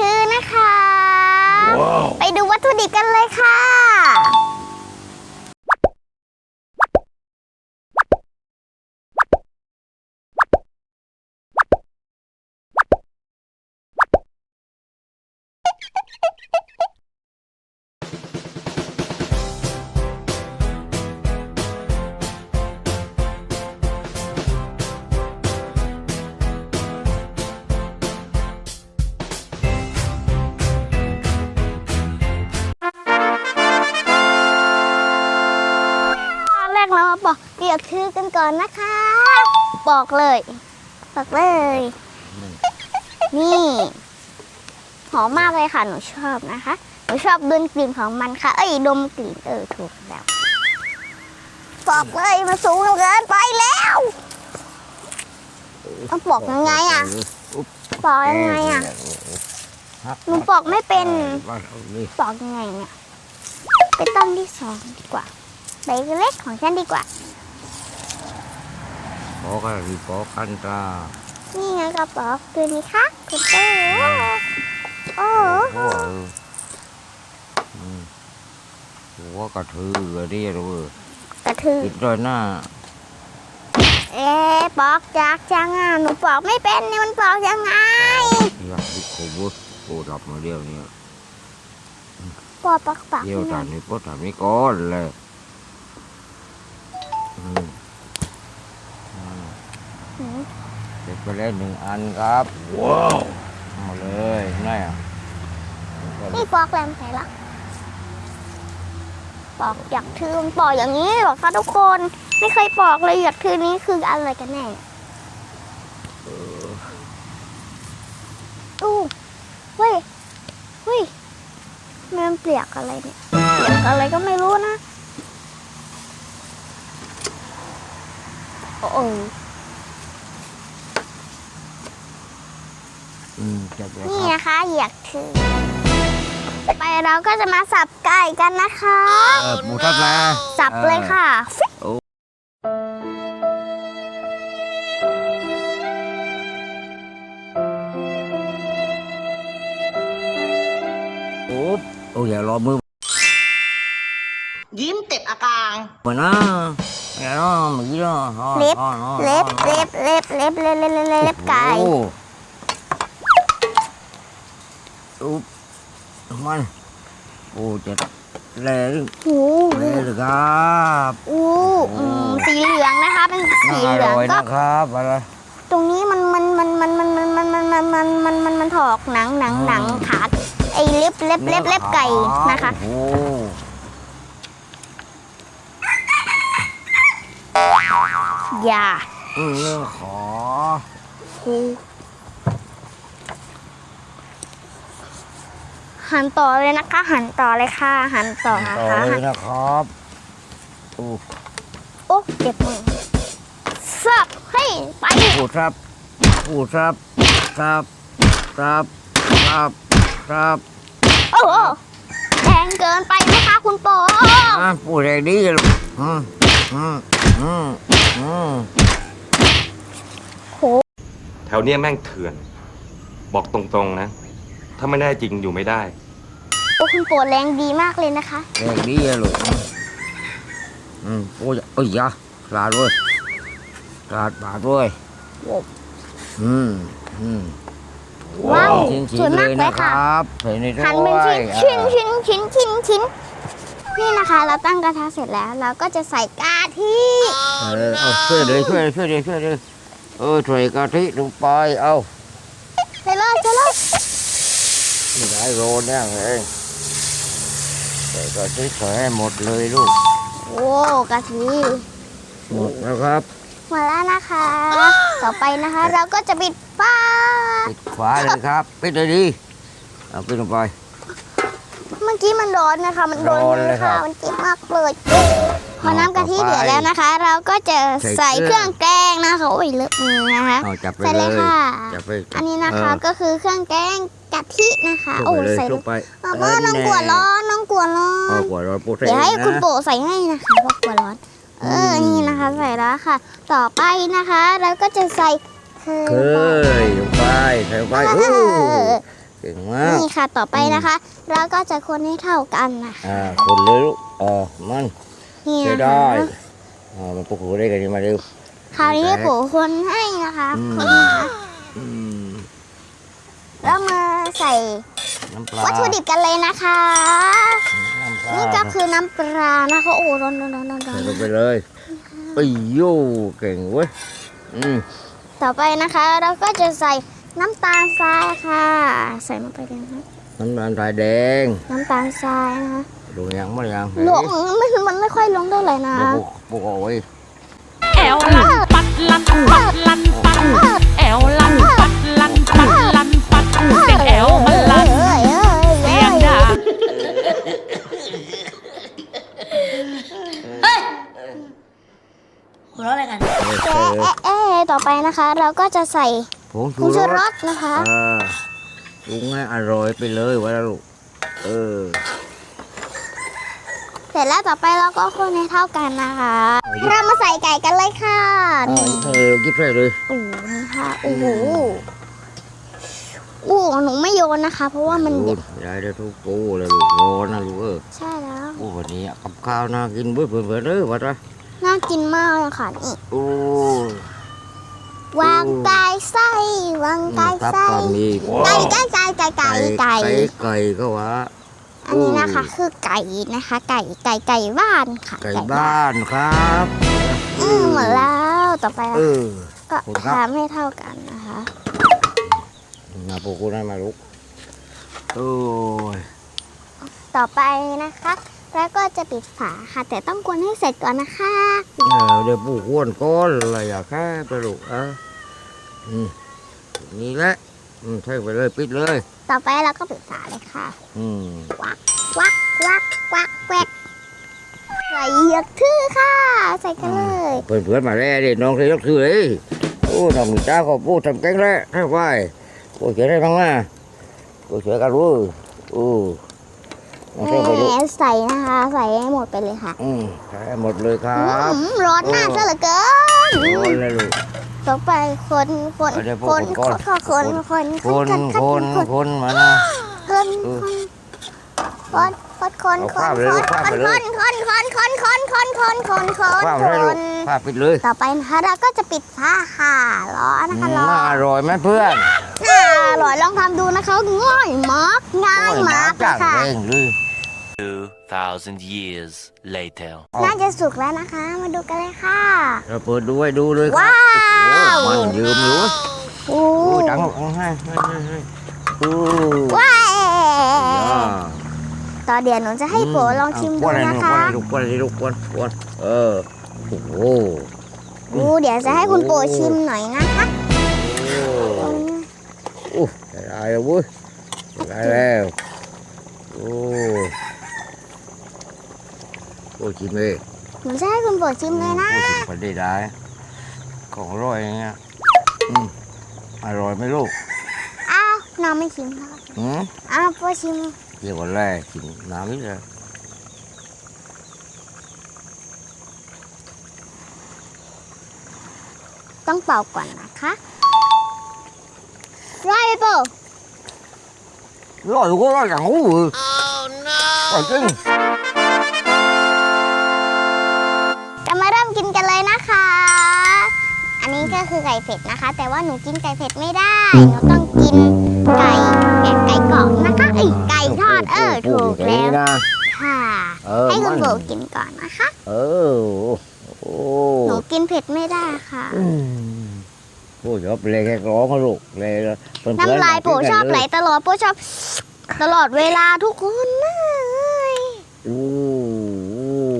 ใส่เหยือกทือนะคะ ไปดูวัตถุดิบกันเลยค่ะ เรามาปอกเหยือกทือกันก่อนนะคะปอกเลยปอกเลย นี่ หอมมากเลยค่ะ หนูชอบนะคะ หนูชอบดมกลิ่นของมันค่ะ เอ้ย ดมกลิ่นเออถูกแล้วปอกเลยมันสูงเกินไปแล้วต้องปอกยังไงอะปอกยังไงอะหนูปอกไม่เป็นปอกยังไงเนี่ยไปต้นที่สองดีกว่าใบเล็กของฉันดีกว่า ขอกันขอกันตรานี่ไงกระป๋องตัวนี้ค่ะคุณโตโอ้โอ้โหอืมหัวกระถือเรียรู้กระถือติดด้วยหน้า เอ๊ะปอกจากจังอะหนูปอกไม่เป็นนี่มันปอกยังไงอยากดิโคบุสโอ้ดับมาเดียวเนี่ยปอกปอกปอกเดียวตานนี้ก็ทำนี้ก่อนเลยอืมอ่า หืม เสร็จ ไปแล้วหนึ่งอันครับว้าวเอาเลยนี่อะนี่ปอกแรมใส่ละปอกอยากถือมันปอกอย่างนี้เหรอคะทุกคนไม่เคยปอกเลยอยากถือนี้คืออะไรกันแน่อู้เฮ้ยเฮ้ยมันเปลียกอะไรเนี่ยเปลียกอะไรก็ไม่รู้นะโอ้โห อืม จับเลยนี่ครับนะคะเหยียกถือไปเราก็จะมาสับไก่กันนะคะ เออหมูทับนะสับเลยค่ะฟิกโอ้โอ้อย่ารอมือยิ้มเต็บอากางมานะอย่ารอมือเนาะเล็บเล็บเล็บเล็บเล็บเล็บเล็บเล็บเล็บไก่ โอ้ อุ๊บมันโอ้จะแรงหูแรงเลยครับอู้อืมสีเหลืองนะคะ เป็นสีน่าอเหลืองร่อยก็นะครับอะไรตรงนี้มันมันมันมันมันมันมันมันมันมันมันมันมันถอกหนังหนังหนังขาไอ้เล็บเล็บเล็บเล็บไก่นะคะ โอ้อย่าอืมเรื่องขอ หันต่อเลยนะคะ หันต่อเลยค่ะ หันต่อนะต่อคะเลยนะครับโอ้โอ้เจ็บมือสับให้ไปพูดครับพูดครับครับครับครับครับโอ้โหแรงเกินไปไหมคะคุณโปอะพูดแรงดีลูกอืมอืมอืมอืม แถวเนี้ยแม่งเถื่อน บอกตรงๆนะ ถ้าไม่แน่จริงอยู่ไม่ได้ โอ้คุณโปแรงดีมากเลยนะคะ แรงดีอะลูกอืมอืมโอ้ยโอ้ยยะลาดด้วยลาดบาดด้วยโว้อืมอืมว้าวชิ้นสวยๆเลมากยเลนะยคค่ะรับใส่ในถ้วยหั่นเป็นชิ้นอ่าชิ้นชิ้นชิ้นชิ้นชิ้นนี่นะคะ เราตั้งกระทะเสร็จแล้ว เราก็จะใส่กะทิเออเอาช่วยเลยช่วยเลยช่วยเลยช่วยเลยเออใส่กะทิลงไปเอาใส่เลยใส่เลย ไม่ได้โรนเนี่ยเองใส่กะทิใส่ให้หมดเลยลูก โอ้กะทิหมดแล้วครับมาแล้วนะคะ ต่อไปนะคะ เราก็จะปิดฟ้าปิดฝาเลยครับปิดเลยดีเอาปิดลงไป เมื่อกี้มันร้อนนะคะ มันโดนร้อนมืเลอยครัค่ะบมันเจ็บมากเลยพอน้ำกะทิต่อไปเดือดแล้วนะคะ เราก็จะใส่ใส่เคเครื่รื่อองงแกงนะคะโอ้ยเลอะมือนะคะเอาจับไปใส่เลเลยยค่ะ จับไปอันนี้นะคะเออ ก็คือเครื่องแกง กะทินะคะลโอ้งไปเลยใส่ลงไปเอาว่าน้องกลัวร้อนน้องกลัวร้อเอานกว่าเราปูเส้เดี๋ยวให้นะคุณโปะใส่ให้นะคะว่ากลัวร้อน เออนี่นะคะใส่แล้วค่ะ ต่อไปนะคะเราก็จะใส่เคเคยยลงไปใส่ลงไปเออู้อเก่งมากนี่ค่ะต่อไปนะคะเราก็จะคนให้เท่ากันนะคะอ่าคนเลยลูกเออมันนี่ใช้นะได้คะอ่ามันปลุกหัวได้กันนี่มาเร็วคราวนี้ปู่คนให้นะคะอืมคนนะคะอืม แล้วมาใส่น้ำปลาวัตถุดิบกันเลยนะคะน้ำปลานี่ก็คือน้ำปลานะคะโอ้ร้อนร้อนร้อนร้อนใส่ลงไปเลยไอ้ยโย่เก่งเว้ยอืมต่อไปนะคะ เราก็จะใส่น้ำตาลทรายค่ะ ใส่ลงไปเลยนะคะน้ำตาลทรายแดง น้ำตาลทรายนะคะดูยังไม่ยังลงไม่มันไม่ค่อยลงเท่าไหร่นะเดี๋ยวปลุกปลุกเอาไว้แอวลันปัดลันปัดลันปัดแอวลันปัดลันปัดลันปัด เสียงแอวมันลันเอ้ยเอ้ยเสีเอ้ยหัวเราะอะไรกัน เอ๊ะเอ๊ะต่อไปนะคะ เราก็จะใส่ผงผงชูชูรรสสนะคะอ่าปรุงให้อร่อยไปเลยวะลูกเออเสร็จแล้วต่อไปเราก็คนให้เท่ากันนะคะ เรามาใส่ไก่กันเลยค่ะอ่านี่เออยิบใส่เลย โอ้โหนี่ค่ะโอ้โห อู้หนูไม่โยนนะคะ เพราะว่ามันดูยายได้ทุกปูเลยลูกร้อนนะลูกเออใช่แล้วโอ้วันนี้กับข้าวน่ากินเว้ยเพื่อนๆเด้อวัดละน่ากินมากเลยค่ะนี่โอ้วางไก่ไส้วางไก่ทับไส้ก็มีไก่ไก่ไก่ไก่ไก่ไก่ไก่ไก่ก็ว่าอันนี้นะคะคือไก่นะคะ ไก่ไก่ไก่บ้านค่ะ ไก่บ้านครับ อืมหมดแล้วต่อไปเออก็ขอบคุณครับทำให้เท่ากันนะคะ มาปลูกกูได้มาลูกโอ้ยต่อไปนะคะ แล้วก็จะปิดฝาค่ะ แต่ต้องกวนให้เสร็จก่อนนะคะเออเดี๋ยวปลูกอ้วนก้อนอะไรอย่าแค่ไปลูกเอะอืมนี่แหละอืมใช่ไปเลยปิดเลย ต่อไปเราก็ปิดฝาเลยค่ะ อืมวักวักวักวักแวกใส่เหยือกทื่อค่ะ ใส่กันเลยเพื่อนเพื่อนๆมาแล้วดิน้องเคยยกถือเอ้ยโอ้ทำจ้าก็พูดทำแกงแล้วให้ไหว โอ้เฉยได้บ้างมาโอ้เฉยกันรู้โอ้เอาเส้นไปลูกแหมใส่นะคะ ใส่ให้หมดไปเลยค่ะอืมใช้หมดเลยครับอืมร้อนหน้าซะเหลือเกินโอ้ยเลยลูก ต่อไปคนคนเอาเดี๋ยวพวคกนคนก่อน คนคนคนคนคนคนคนมานะ คนเออคนคนคนเอาคภาพนเลยลูกภาพคนไปคเลยนคนคนคนคนคนคนคนคนภาพให้ลูกภาพปิดเลยต่อไปนะคะเราก็จะปิดฝาค่ะรออืนะคะมรอน่าอร่อยไหมเพื่อน น่าอร่อยลองทำดูนะคะง่ายมากง่ายมากเลจายกค่ะเร่งเลย2,000 years later. น่าจะสุกแล้วนะคะ มาดูกันเลยค่ะ เราเปิดดูให้ดูเลยครับว้าวโอ้มันยืมรู้โอ้โอ้ยตังค์เอาให้ให้ให้ให้โอ้ว้าย่าต่อเดี๋ยวหนูจะให้โปรลองชิมดูนะคะลูกกวนลูกกวนลูกกวนเออ โอ้โหดูเดี๋ยวจะให้คุณโปรชิมหน่อยนะคะโอ้โอ้ได้แล้วเว้ยได้แล้วโอ้โอ้ชิมเลยหนูจะให้คุณโปรชิมเลยนะโอ้ชิมพอดีได้ของอร่อยอย่างเงี้ยอืมอร่อยไหมลูกอ้าวน้องไม่ชิมค่ะอืมอ้าวโปรชิมเดี๋ยววันแรกกินน้ำนี่เลยต้องเป่าก่อนนะคะร้อยไหมโปรอ ร่อยก็อร่อยอย่างงูอร่อยจริงจะมาเริ่มกินกันเลยนะคะ อันนี้ก็คือไก่เผ็ดนะคะ แต่ว่าหนูกินไก่เผ็ดไม่ได้ หนูต้องกินไก่แบบไก่กรอบนะคะเอ้ยไก่ทอดเออถูกอย่างแล้วนี้นะค่ะ เออให้คุณมัน โบกินก่อนนะคะ เออโอ้หนูกินเผ็ดไม่ได้ค่ะ อืมโอ้ยชอบเลยแค่ร้องมาลูกเลยเพื่อนๆน้ำลายโปะชอบไหลตลอดโปะชอบ ตลอดเวลาทุกคนเลยโอ้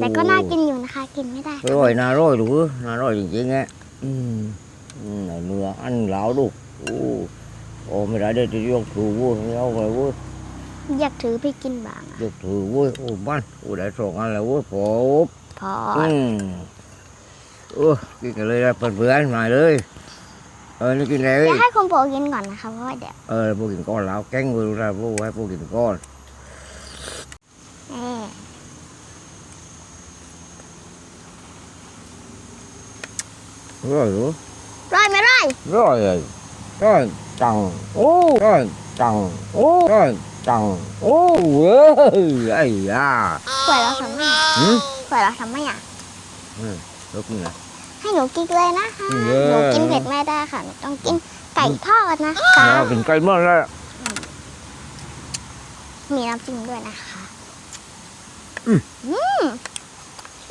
แต่ก็น่ากินอยู่นะคะ กินไม่ได้อร่อยน่าอร่อยดูน่าอร่อยจริงๆอะอืมอืมเนื้ออันเหลาลูกโอ้โอ้ไม่ได้เดี๋ยวจะยกถือเว้ยไม่เอาไปเว้ยอยากถือไปกินบ้างอะยกถือเว้ยโอ้บ้านโอ้ได้สองอันแล้วเว้ยผมพออืมโอ้กินกันเลยนะเพื่อนๆมาเลย เออนี่กินอะไรเอ้เดี๋ยยวให้คุณโบกินก่อนนะคะเพราะว่าเดี๋ยวเออพวกกินก้อนแล้วแกงมือเราพวกให้พวกกินก้อนแม่อร่อยรู้ร้อยไหมร้อยอร่อยเลยอร่อยจังโอ้อร่อยจังโอ้ยจังโอ้เอ้ยไอ้ยาสวยแล้วทำไมหืมสวยแล้วทำไมอะลูกนี่นะ ให้หนูกินเลยนะคะเย้ หนูกินเผ็ดไม่ได้ค่ะหนูต้องกินไก่ทอดนะคะเราเป็นไก่เมื่อแล้วมีน้ำจิ้มด้วยนะคะอืมอืม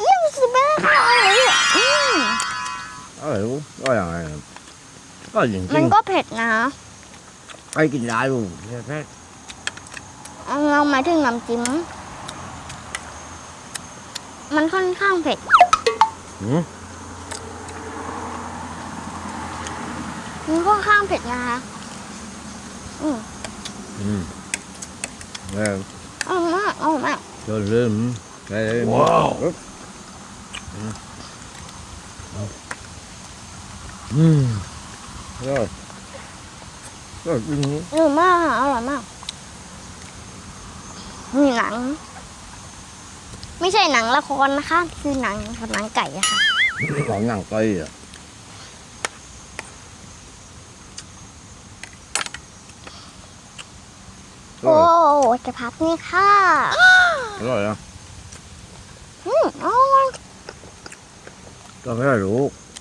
เยี่ยมสุดเลยค่ะอร่อยอะอืมเอ้ยก็อย่างไรก็จริงจมัรินงก็เผ็ดนะไปกินได้ลูกแค่เอาเราหมายถึงน้ำจิ้มมันค่อนข้างเผ็ดหืม มันค่อนข้างเผ็ดนะคะอืมเอออร่อยมากอร่อยมาก cho lên cái wow ừ rồi rồi đi nhé อร่อยมากค่ะอร่อยมากมีหนัง ไม่ใช่หนังละครนะคะ คือหนังหนังไก่อะค่ะ còn nặng cây à โอ้ rồi จะพับนี่ค่ะ rồi à อืมอร่อย cho cái là đủ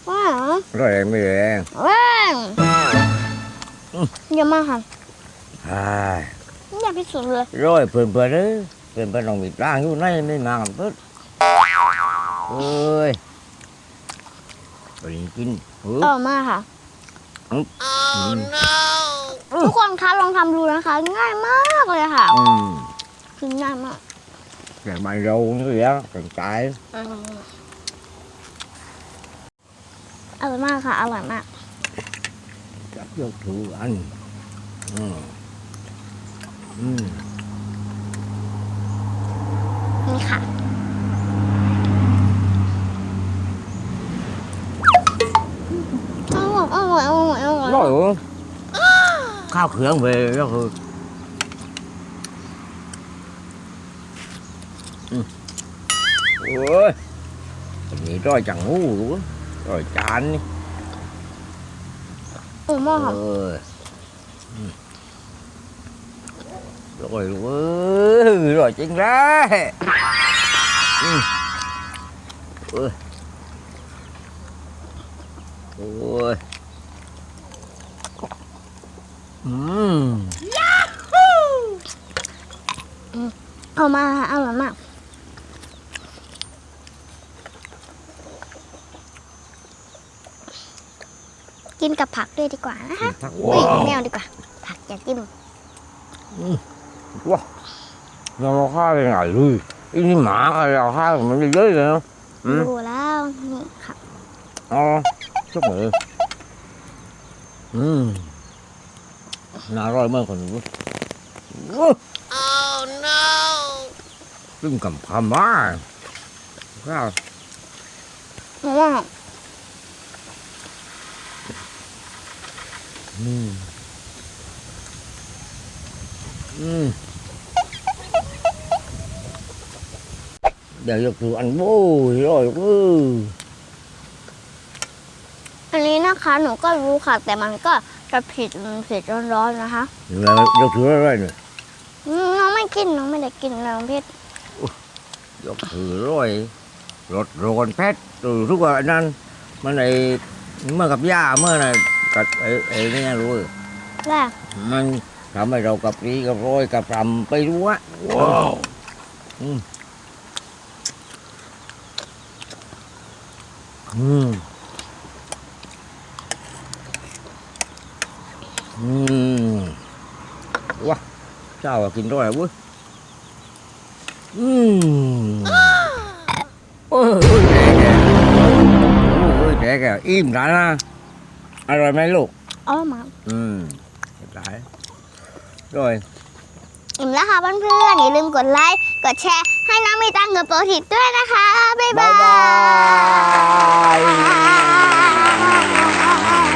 ว้าว rồi em đi em แว้งเยอะมากค่ะ à อยากพิสูจน์เลย rồi phần phần đấy phần phần lòng bị trang như này mới mang làm tốt ơi rồi kinh อร่อยมากค่ะ ừ. ทุกคนคะลองทำดูนะคะ ง่ายมากเลยค่ะ ừ. คือง่ายมาก cái bài râu như vậy á cần cái อร่อยมากค่ะ อร่อยมาก chắc vô thử anh ừ. Ừ. นี่ค่ะ อร่อยอร่อยอร่อยอร่อย rồi ủa khao khưởng về đó thôi ừ. ôi vậy rồi chẳng ngu luôn rồi chán đi อร่อยมากค่ะ rồi Ừ. rồi ơi rồi chính ra ừ. ôi ôi Ừm. อร่อย มากค่ะอร่อยมากกินกับผักด้วยดีกว่านะคะ Thắc เฮ้ย quá ไม่เอาดีกว่า ผักอย่าจิ้ม quá nó nó khai bên này lui cái gì mà cái nào khai mình đi dưới rồi không อืมดูแล้วนี่ค่ะ ờ chúc mừng ừ nào rồi mà còn nữa oh no đừng cầm phàm á sao อร่อยมาก ừ ừ để được từ ăn bố rồi ừ อันนี้นะคะ หนูก็รู้ค่ะ แต่มันก็ จะผิดเผ็ดร้อนๆนะคะ là được thừa rồi nè อืมน้องไม่กินน้องไม่ได้กินน้องเผ็ด được thừa rồi rột rồn phét từ lúc mà anh ăn mà này mà gặp da mà này cặp ấy ấy nghe rồi แรกมันทำให้เรากับรีกับโรยกับรำไปรู้วะว้าวอืมอืม อืมว้าเจ้าอะกินด้วยเว้ยอืมโอ้ยโอ้ยแกแกโอ้ยแกแกอิ่มแล้วนะอร่อยไหมลูกอร่อยมากอืมได้ rồi อิ่มแล้วค่ะเพื่อนๆอย่าลืมกดไลค์กดแชร์ให้น้องมีตังค์กับโปรทิปด้วยนะคะ บ๊ายบา bye bye ย